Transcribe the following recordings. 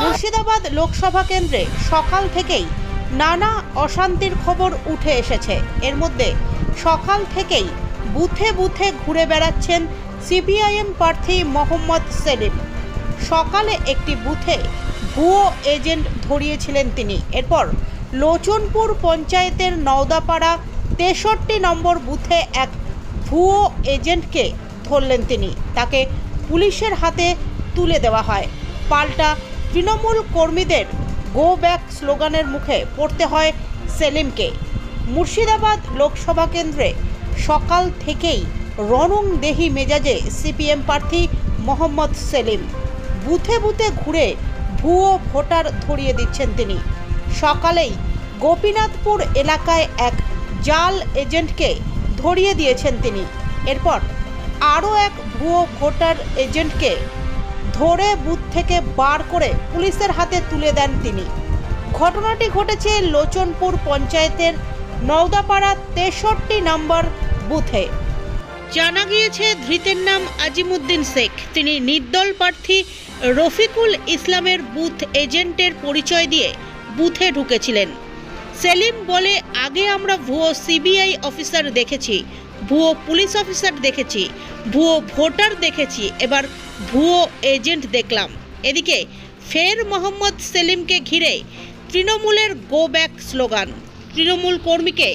মুর্শিদাবাদ লোকসভা কেন্দ্রে সকাল থেকেই নানা অশান্তির খবর উঠে এসেছে। এর মধ্যে সকাল থেকেই বুথে বুথে ঘুরে বেড়াচ্ছেন সিপিআইএম প্রার্থী মোহাম্মদ সেলিম। সকালে একটি বুথে ভুয়ো এজেন্ট ধরিয়েছিলেন তিনি। এরপর লোচনপুর পঞ্চায়েতের নওদাপাড়া তেষট্টি নম্বর বুথে এক ভুয়ো এজেন্টকে ধরলেন তিনি। তাকে পুলিশের হাতে তুলে দেওয়া হয়। পাল্টা তৃণমূল কর্মীদের গো ব্যাক স্লোগানের মুখে পড়তে হয় সেলিমকে। মুর্শিদাবাদ লোকসভা কেন্দ্রে সকাল থেকেই রণং দেহি মেজাজে সিপিএম প্রার্থী মোহাম্মদ সেলিম। বুথে বুথে ঘুরে ভুয়ো ভোটার ধরিয়ে দিচ্ছেন তিনি। সকালেই গোপীনাথপুর এলাকায় এক জাল এজেন্টকে ধরিয়ে দিয়েছেন তিনি। এরপর আরও এক ভুয়ো ভোটার এজেন্টকে ধরে বুথ থেকে বার করে পুলিশের হাতে তুলে দেন তিনি। ঘটনাটি ঘটেছে লোচনপুর পঞ্চায়েতের নওদাপাড়া তেষট্টি নম্বর বুথে। জানা গিয়েছে, ধৃতের নাম আজিমুদ্দিন শেখ। তিনি নির্দল প্রার্থী রফিকুল ইসলামের বুথ এজেন্টের পরিচয় দিয়ে বুথে ঢুকেছিলেন। সেলিম বলে, আগে আমরা ভুয়ো সিবিআই অফিসার দেখেছি, ভুয়ো পুলিশ অফিসার দেখেছি, ভুয়ো ভোটার দেখেছি, এবার ভুয়ো এজেন্ট দেখলাম। এদিকে, ফের মোহাম্মদ সেলিমকে ঘিরে তৃণমূলের গো ব্যাক স্লোগান। তৃণমূল কর্মীকে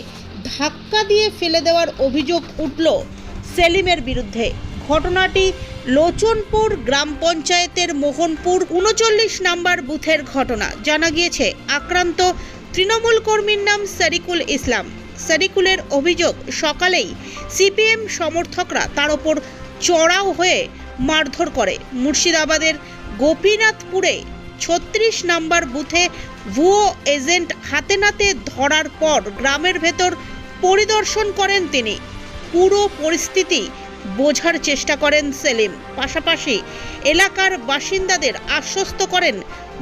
ধাক্কা দিয়ে ফেলে দেওয়ার অভিযোগ উঠল সেলিমের বিরুদ্ধে। ঘটনাটি লোচনপুর গ্রাম পঞ্চায়েতের মোহনপুর উনচল্লিশ নাম্বার বুথের ঘটনা। জানা গিয়েছে, আক্রান্ত তৃণমূল কর্মীর নাম সারিকুল ইসলাম। সারিকুলের অভিযোগ, সকালেই সিপিএম সমর্থকরা তার ওপর চড়াও হয়ে মারধর করে। মুর্শিদাবাদের গোপীনাথপুরে ছত্রিশ নাম্বার বুথে ভুয়ো এজেন্ট হাতে নাতে ধরার পর গ্রামের ভেতর পরিদর্শন করেন তিনি। পুরো পরিস্থিতি বোঝার চেষ্টা করেন সেলিম। পাশাপাশি এলাকার বাসিন্দাদের আশ্বস্ত করেন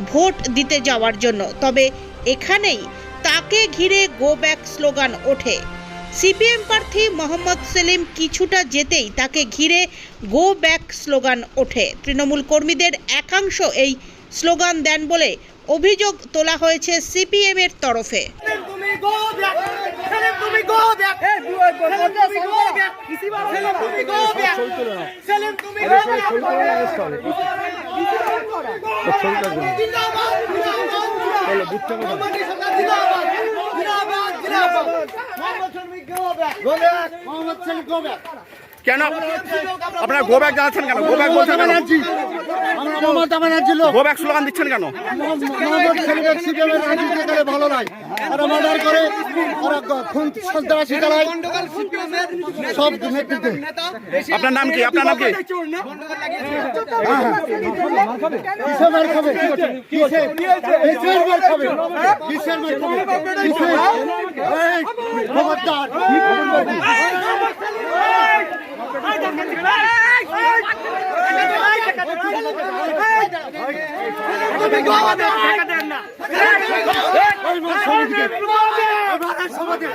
ভোট দিতে যাওয়ার জন্য। তবে এখানেই তাকে ঘিরে গো ব্যাক স্লোগান ওঠে। সিপিএম প্রার্থী মোহাম্মদ সেলিম কিছুটা যেতেই তাকে ঘিরে গো ব্যাক স্লোগান ওঠে। তৃণমূল কর্মীদের একাংশ এই স্লোগান দেন বলে অভিযোগ তোলা হয়েছে সিপিএম এর তরফে। তুমি কেন? আপনারা গো ব্যাগ জানাচ্ছেন কেন? গো ব্যাগ বলছেন কেন? আমরা মমতা ব্যানার্জির লোক গো স্লোগান দিচ্ছেন কেন? ভালো নাই। ওরা মার্ডার করে ওরা খুন সন্ত্রাসী চালায় সব নেতৃত্বে আপনার নাম কি? আপনার নাম কি? কিসের সমাজে